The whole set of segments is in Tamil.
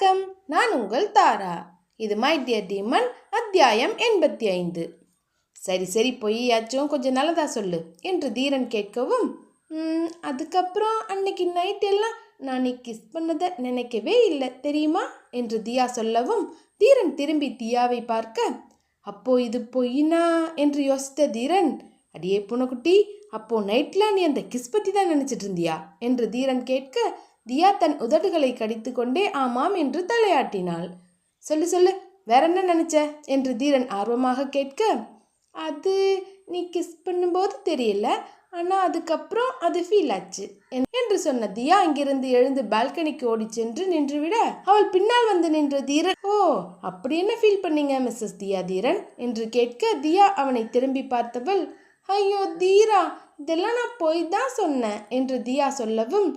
வணக்கம். நான் உங்கள் தாரா. இது மை டியர் டீமன் அத்தியாயம் எண்பத்தி ஐந்து சரி சரி பொய்யாச்சும் கொஞ்சம் நல்லதா சொல்லு என்று தீரன் கேட்கவும் அதுக்கப்புறம் அன்னைக்கு நைட் எல்லாம் நான் நீ கிஸ் பண்ணதை நினைக்கவே இல்லை தெரியுமா? என்று தியா சொல்லவும் தீரன் திரும்பி தியாவை பார்க்க அப்போ இது பொய்னா? என்று யோசித்த தீரன் அடியே புனக்குட்டி அப்போ நைட்ல நீ அந்த கிஸ் பற்றி தான் நினச்சிட்டு இருந்தியா? என்று தீரன் கேட்க தியா தன் உதடுகளை கடித்து கொண்டே ஆமாம் என்று தலையாட்டினாள். சொல்லு சொல்லு வேற என்ன நினைச்ச? என்று தீரன் ஆர்வமாக கேட்க அது நீ கிஸ் பண்ணும்போது தெரியல ஆனால் அதுக்கப்புறம் அது ஃபீல் ஆச்சு என்று சொன்ன தியா அங்கிருந்து எழுந்து பால்கனிக்கு ஓடி சென்று நின்றுவிட அவள் பின்னால் வந்து நின்ற தீரன் ஓ அப்படி என்ன ஃபீல் பண்ணீங்க மிஸ்ஸஸ் தியா தீரன்? என்று கேட்க தியா அவனை திரும்பி பார்த்தவள் ஐயோ தீரா இதெல்லாம் நான் போய் தான் சொன்னேன் என்று தியா சொல்லவும்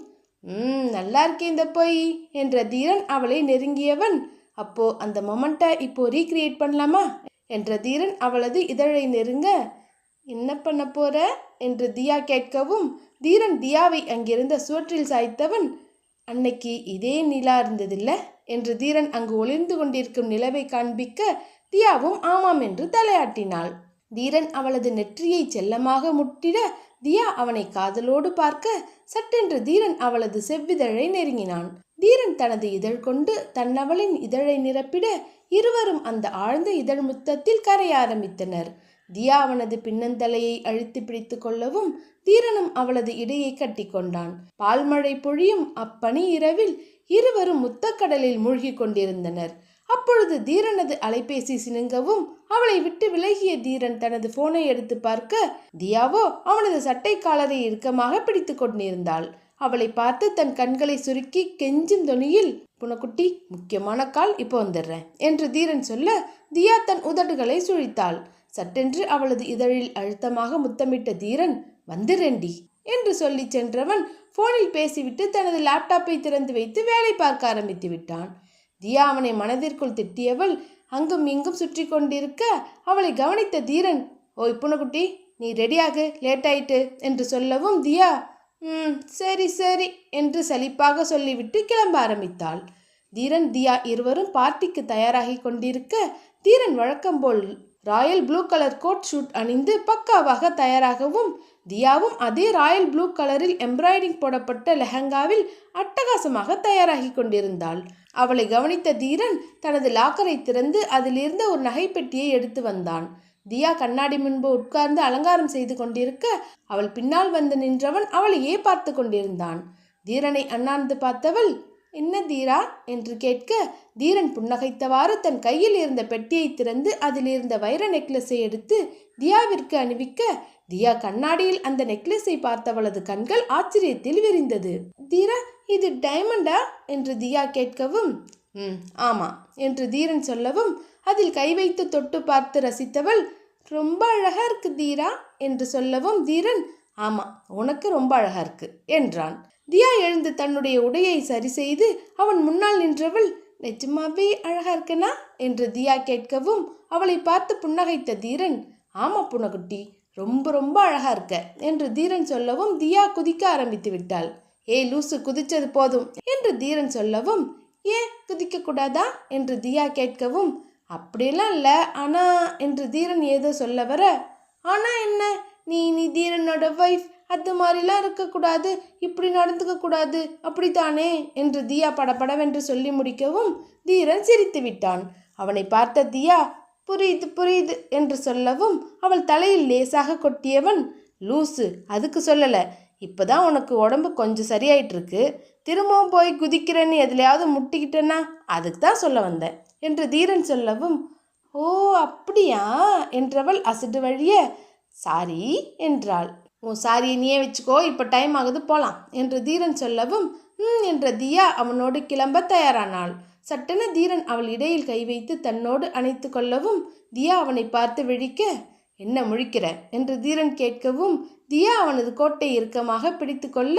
ம் நல்லா இருக்கே இந்த பொய் என்ற தீரன் அவளை நெருங்கியவன். அப்போ அந்த மொமெண்ட்டை இப்போ ரீக்ரியேட் பண்ணலாமா? என்ற தீரன் அவளது இதழை நெருங்க என்ன பண்ண போற? என்று தியா கேட்கவும் தீரன் தியாவை அங்கிருந்த சுவற்றில் சாய்த்தவன் அன்னைக்கு இதே நிலா இருந்ததில்ல? என்று தீரன் அங்கு ஒளிர்ந்து கொண்டிருக்கும் நிலவை காண்பிக்க தியாவும் ஆமாம் என்று தலையாட்டினாள். தீரன் அவளது நெற்றியை செல்லமாக முட்டிட தியா அவனை காதலோடு பார்க்க சட்டென்று தீரன் அவளது செவ்விதழை நெருங்கினான். தீரன் தனது இதழ் கொண்டு தன்னவளின் இதழை நிரப்பிட இருவரும் அந்த ஆழ்ந்த இதழ் முத்தத்தில் கரைய ஆரம்பித்தனர். தியா அவனது பின்னந்தலையை அழித்து பிடித்து கொள்ளவும் தீரனும் அவளது இடையை கட்டி கொண்டான். பால்மழை பொழியும் அப்பனி இரவில் இருவரும் முத்தக்கடலில் மூழ்கிக் கொண்டிருந்தனர். அப்பொழுது தீரனது அலைபேசி சினுங்கவும் அவளை விட்டு விலகிய தீரன் தனது போனை எடுத்து பார்க்க தியாவோ அவனது சட்டை காலரை இறுக்கமாக பிடித்து கொண்டிருந்தாள். அவளை பார்த்து தன் கண்களை சுருக்கி கெஞ்சும் தொனியில் புனக்குட்டி முக்கியமான கால் இப்போ வந்துடுறேன் என்று தீரன் சொல்ல தியா தன் உதடுகளை சுழித்தாள். சட்டென்று அவளது இதழில் அழுத்தமாக முத்தமிட்ட தீரன் வந்துரெண்டி என்று சொல்லி சென்றவன் போனில் பேசிவிட்டு தனது லேப்டாப்பை திறந்து வைத்து வேலை பார்க்க ஆரம்பித்து விட்டான். தியா அவனை மனதிற்குள் திட்டியவள் அங்கும் இங்கும் சுற்றி கொண்டிருக்க அவளை கவனித்த தீரன் ஓய் புனகுட்டி நீ ரெடியாகு லேட் ஆயிட்டு என்று சொல்லவும் தியா ம் சரி சரி என்று சலிப்பாக சொல்லிவிட்டு கிளம்ப ஆரம்பித்தாள். தீரன் தியா இருவரும் பார்ட்டிக்கு தயாராகி கொண்டிருக்க தீரன் வழக்கம் போல் royal blue colour coat suit அணிந்து பக்காவாக தயாராகவும் தியாவும் அதே ராயல் ப்ளூ கலரில் எம்ப்ராய்டிங் போடப்பட்ட லெஹங்காவில் அட்டகாசமாக தயாராகி கொண்டிருந்தாள். அவளை கவனித்த தீரன் தனது லாக்கரை திறந்து அதிலிருந்த ஒரு நகைப்பெட்டியை எடுத்து வந்தான். தியா கண்ணாடி முன்பு உட்கார்ந்து அலங்காரம் செய்து கொண்டிருக்க அவள் பின்னால் வந்து நின்றவன் அவளையே பார்த்து கொண்டிருந்தான். தீரனை அண்ணாந்து பார்த்தவள் என்ன தீரா? என்று கேட்க தீரன் புன்னகைத்தவாறு தன் கையில் இருந்த பெட்டியை திறந்து அதில் இருந்த வைர நெக்லஸை எடுத்து தியாவிற்கு அணிவிக்க தியா கண்ணாடியில் அந்த நெக்லஸை பார்த்தவளது கண்கள் ஆச்சரியத்தில் விரிந்தது. தீரா இது டைமண்டா? என்று தியா கேட்கவும் ம் ஆமா என்று தீரன் சொல்லவும் அதில் கை வைத்து தொட்டு பார்த்து ரசித்தவள் ரொம்ப அழகா இருக்கு தீரா என்று சொல்லவும் தீரன் ஆமா உனக்கு ரொம்ப அழகா இருக்கு என்றான். தியா எழுந்து தன்னுடைய உடையை சரி செய்து அவன் முன்னால் நின்றவள் நிஜமாவே அழகா இருக்கனா? என்று தியா கேட்கவும் அவளை பார்த்து புன்னகைத்த தீரன் ஆமா புனகுட்டி ரொம்ப ரொம்ப அழகா இருக்க என்று தீரன் சொல்லவும் தியா குதிக்க ஆரம்பித்து விட்டாள். ஏய் லூசு குதிச்சது போதும் என்று தீரன் சொல்லவும் ஏன் குதிக்க கூடாதா? என்று தியா கேட்கவும் அப்படியெல்லாம் இல்லை ஆனா என்று தீரன் ஏதோ சொல்ல வர ஆனா என்ன? நீ நீ தீரனோட வைஃப் அது மாதிரிலாம் இருக்கக்கூடாது. இப்படி நடந்துக்கக்கூடாது அப்படித்தானே? என்று தியா படபடவென்று சொல்லி முடிக்கவும் தீரன் சிரித்து விட்டான். அவனை பார்த்த தியா புரியுது புரியுது என்று சொல்லவும் அவள் தலையில் லேசாக கொட்டியவன் லூசு அதுக்கு சொல்லலை. இப்போதான் உனக்கு உடம்பு கொஞ்சம் சரியாயிட்டு இருக்கு திரும்பவும் போய் குதிக்கிறேன்னு எதுலையாவது முட்டிக்கிட்டேன்னா அதுக்கு தான் சொல்ல வந்தேன் என்று தீரன் சொல்லவும் ஓ அப்படியா? என்றவள் அசடு வழிய சாரி என்றாள். உன் சாரியை நீயே வச்சுக்கோ இப்போ டைம் ஆகுது போகலாம் என்று தீரன் சொல்லவும் ம் என்ற தியா அவனோடு கிளம்ப தயாரானாள். சட்டென தீரன் அவள் இடையில் கை வைத்து தன்னோடு அணைத்து கொள்ளவும் தியா அவனை பார்த்து விழிக்க என்ன முழிக்கிற? என்று தீரன் கேட்கவும் தியா அவனது கோட்டை இறுக்கமாக பிடித்து கொள்ள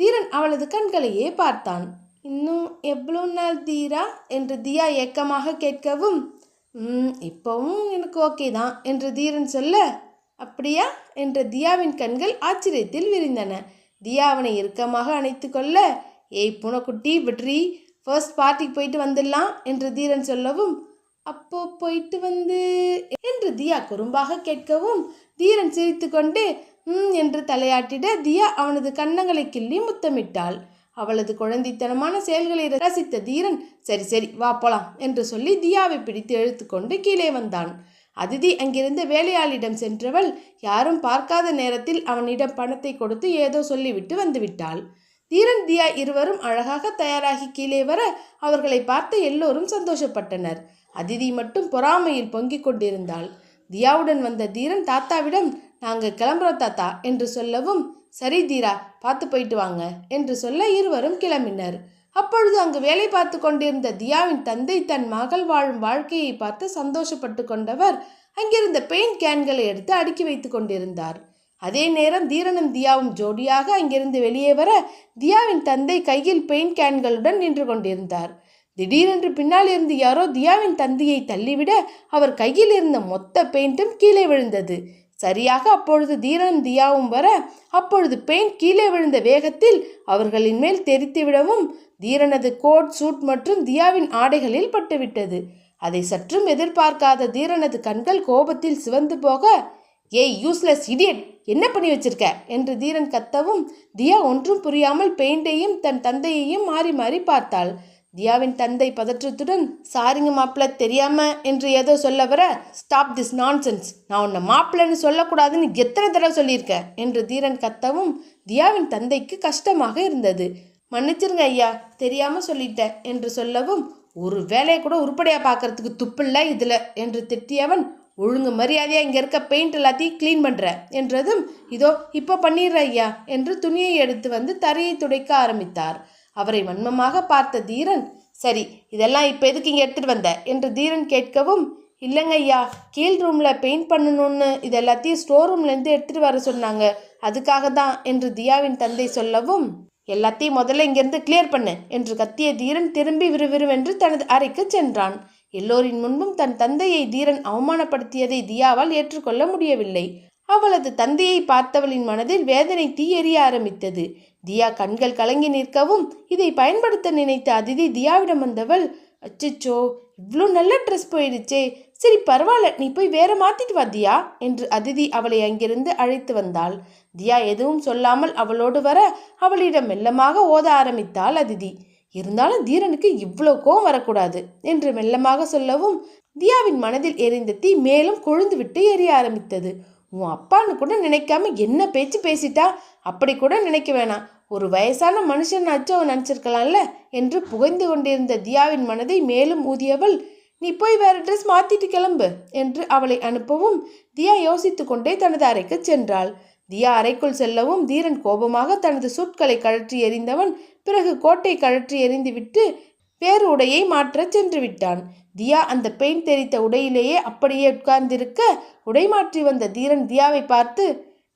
தீரன் அவளது கண்களையே பார்த்தான். இன்னும் எவ்வளோ நாள் தீரா? என்று தியா ஏக்கமாக கேட்கவும் இப்போவும் எனக்கு ஓகே தான் என்று தீரன் சொல்ல அப்படியா? என்ற தியாவின் கண்கள் ஆச்சரியத்தில் விரிந்தன. தியா அவனை இறுக்கமாக அணைத்து கொள்ள ஏய் புனக்குட்டி விட்ரி ஃபர்ஸ்ட் பார்ட்டிக்கு போயிட்டு வந்துடலாம் என்று தீரன் சொல்லவும் அப்போ போயிட்டு வந்து என்று தியா குறும்பாக கேட்கவும் தீரன் சிரித்துக்கொண்டு ம் என்று தலையாட்டிட தியா அவனது கன்னங்களை கிள்ளி முத்தமிட்டாள். அவளது குழந்தைத்தனமான செயல்களை ரசித்த தீரன் சரி சரி வா போலாம் என்று சொல்லி தியாவை பிடித்து இழுத்துக்கொண்டு கீழே வந்தான். அதிதி அங்கிருந்து வேலையாளிடம் சென்றவள் யாரும் பார்க்காத நேரத்தில் அவனிடம் பணத்தை கொடுத்து ஏதோ சொல்லிவிட்டு வந்துவிட்டாள். தீரன் தியா இருவரும் அழகாக தயாராகி கீழே வர அவர்களை பார்த்து எல்லோரும் சந்தோஷப்பட்டனர். அதிதி மட்டும் பொறாமையில் பொங்கிக் கொண்டிருந்தாள். தியாவுடன் வந்த தீரன் தாத்தாவிடம் நாங்கள் கிளம்புறோம் தாத்தா என்று சொல்லவும் சரி தீரா பார்த்து போயிட்டு வாங்க என்று சொல்ல இருவரும் கிளம்பினர். அப்பொழுது அங்கு வேலை பார்த்து கொண்டிருந்த தியாவின் தந்தை தன் மகள் வாழும் வாழ்க்கையை பார்த்து சந்தோஷப்பட்டு கொண்டவர் அங்கிருந்த பெயிண்ட் கேன்களை எடுத்து அடுக்கி வைத்துக் கொண்டிருந்தார். அதே நேரம் தீரனும் தியாவும் ஜோடியாக அங்கிருந்து வெளியே வர தியாவின் தந்தை கையில் பெயிண்ட் கேன்களுடன் நின்று கொண்டிருந்தார். திடீரென்று பின்னால் இருந்து யாரோ தியாவின் தந்தையை தள்ளிவிட அவர் கையில் இருந்த மொத்த பெயிண்ட்டும் கீழே விழுந்தது. சரியாக அப்பொழுது தீரன் தியாவும் வர அப்பொழுது பெயிண்ட் கீழே விழுந்த வேகத்தில் அவர்களின் மேல் தெரித்து விடவும் தீரனது கோட் சூட் மற்றும் தியாவின் ஆடைகளில் பட்டுவிட்டது. அதை சற்றும் எதிர்பார்க்காத தீரனது கண்கள் கோபத்தில் சிவந்து போக ஏய் யூஸ்லெஸ் இடியட் என்ன பண்ணி வச்சிருக்க? என்று தீரன் கத்தவும் தியா ஒன்றும் புரியாமல் பெயிண்டையும் தன் தந்தையையும் மாறி மாறி பார்த்தாள். தியாவின் தந்தை பதற்றத்துடன் சாரிங்க மாப்பிள்ள தெரியாம என்று ஏதோ சொல்ல வர ஸ்டாப் திஸ் நான்சென்ஸ் நான் உன்னை மாப்பிள்ளைன்னு சொல்லக்கூடாதுன்னு எத்தனை தடவை சொல்லியிருக்கேன் என்று தீரன் கத்தவும் தியாவின் தந்தைக்கு கஷ்டமாக இருந்தது. மன்னிச்சிருங்க ஐயா தெரியாம சொல்லிட்டேன் என்று சொல்லவும் ஒரு வேலையை கூட உருப்படியா பார்க்கறதுக்கு துப்பில்ல இதுல என்று திட்டியவன் ஒழுங்கு மரியாதையாக இங்கே இருக்க பெயிண்ட் எல்லாத்தையும் க்ளீன் பண்ற என்றதும் இதோ இப்போ பண்ணிடுற ஐயா என்று துணியை எடுத்து வந்து தரையை துடைக்க ஆரம்பித்தார். அவரை வன்மமாக பார்த்த தீரன் சரி இதெல்லாம் இப்போ எதுக்கு இங்கே எடுத்துகிட்டு வந்த? என்று தீரன் கேட்கவும் இல்லைங்க ஐயா கீழ் ரூமில் பெயிண்ட் பண்ணணும்னு இது எல்லாத்தையும் ஸ்டோர் ரூம்லேருந்து எடுத்துகிட்டு வர சொன்னாங்க. அதுக்காக தான் என்று தியாவின் தந்தை சொல்லவும் எல்லாத்தையும் முதல்ல இங்கேருந்து கிளியர் பண்ணு என்று கத்திய தீரன் திரும்பி விறுவிறுவென்று தனது அறைக்கு சென்றான். எல்லோரின் முன்பும் தன் தந்தையை தீரன் அவமானப்படுத்தியதை தியாவால் ஏற்றுக்கொள்ள முடியவில்லை. அவளது தந்தையை பார்த்தவளின் மனதில் வேதனை தீயெறிய ஆரம்பித்தது. தியா கண்கள் கலங்கி நிற்கவும் இதை பயன்படுத்த நினைத்த அதிதி தியாவிடம் வந்தவள் அச்சச்சோ இவ்வளோ நல்ல ட்ரெஸ் போயிடுச்சே. சரி பரவாயில்ல நீ போய் வேற மாத்திட்டு வா தியா என்று அதிதி அவளை அங்கிருந்து அழைத்து வந்தாள். தியா எதுவும் சொல்லாமல் அவளோடு வர அவளிடம் மெல்லமாக ஓத ஆரம்பித்தாள் அதிதி. இருந்தாலும் தீரனுக்கு இவ்வளோ கோவம் வரக்கூடாது என்று மெல்லமாக சொல்லவும் தியாவின் மனதில் எரிந்த தீ மேலும் கொழுந்து விட்டு எரிய ஆரம்பித்தது. உன் அப்பான்னு கூட நினைக்காம என்ன பேச்சு பேசிட்டா? அப்படி கூட நினைக்க வேணாம். ஒரு வயசான மனுஷன் அவன் நினச்சிருக்கலாம்ல? என்று புகைந்து கொண்டிருந்த தியாவின் மனதை மேலும் ஊதியவள் நீ போய் வேறு ட்ரெஸ் மாற்றிட்டு கிளம்பு என்று அவளை அனுப்பவும் தியா யோசித்து கொண்டே தனது அறைக்கு சென்றாள். தியா அறைக்குள் செல்லவும் தீரன் கோபமாக தனது சூட்களை கழற்றி எறிந்தவன் பிறகு கோட்டை கழற்றி எறிந்துவிட்டு வேறு உடையை மாற்றச் சென்று விட்டான். தியா அந்த பெயிண்ட் தெரித்த உடையிலேயே அப்படியே உட்கார்ந்திருக்க உடை மாற்றி வந்த தீரன் தியாவை பார்த்து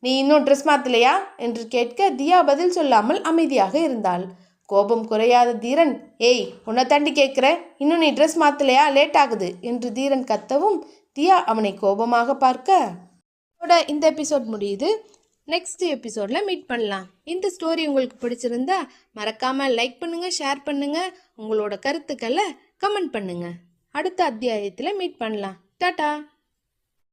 நீ இன்னும் ட்ரெஸ் மாத்தலையா? என்று கேட்க தியா பதில் சொல்லாமல் அமைதியாக இருந்தாள். கோபம் குறையாத தீரன் ஏய் உன்னை தாண்டி கேட்குற? இன்னும் நீ ட்ரெஸ் மாத்தலையா? லேட் ஆகுது என்று தீரன் கத்தவும் தியா அவனை கோபமாக பார்க்க. இந்த எபிசோட் முடியுது. நெக்ஸ்ட் எபிசோடில் மீட் பண்ணலாம். இந்த ஸ்டோரி உங்களுக்கு பிடிச்சிருந்தா மறக்காமல் லைக் பண்ணுங்கள் ஷேர் பண்ணுங்கள் உங்களோட கருத்துக்களை கமெண்ட் பண்ணுங்கள் அடுத்த அத்தியாயத்தில் மீட் பண்ணலாம். டாட்டா